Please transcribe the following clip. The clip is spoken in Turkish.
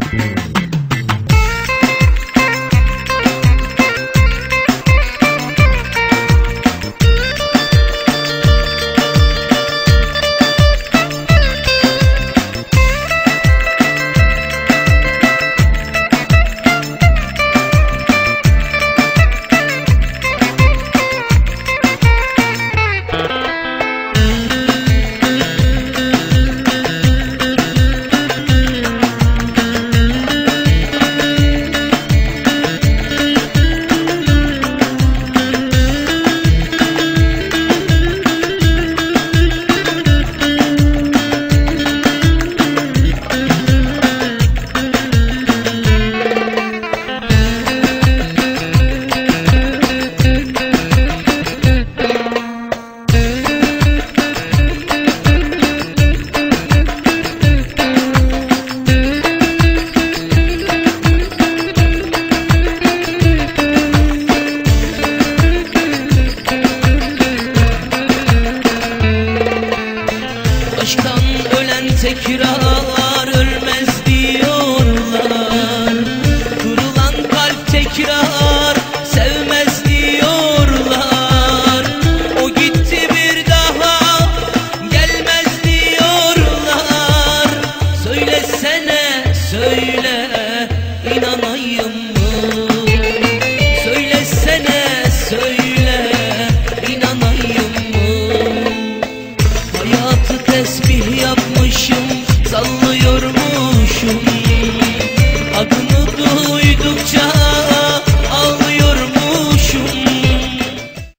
Mm-hmm. Aşktan ölen tekrar ölmez diyorlar. Kırılan kalp tekrar sevmez diyorlar. O gitti bir daha gelmez diyorlar. Söylesene söyle. space be here.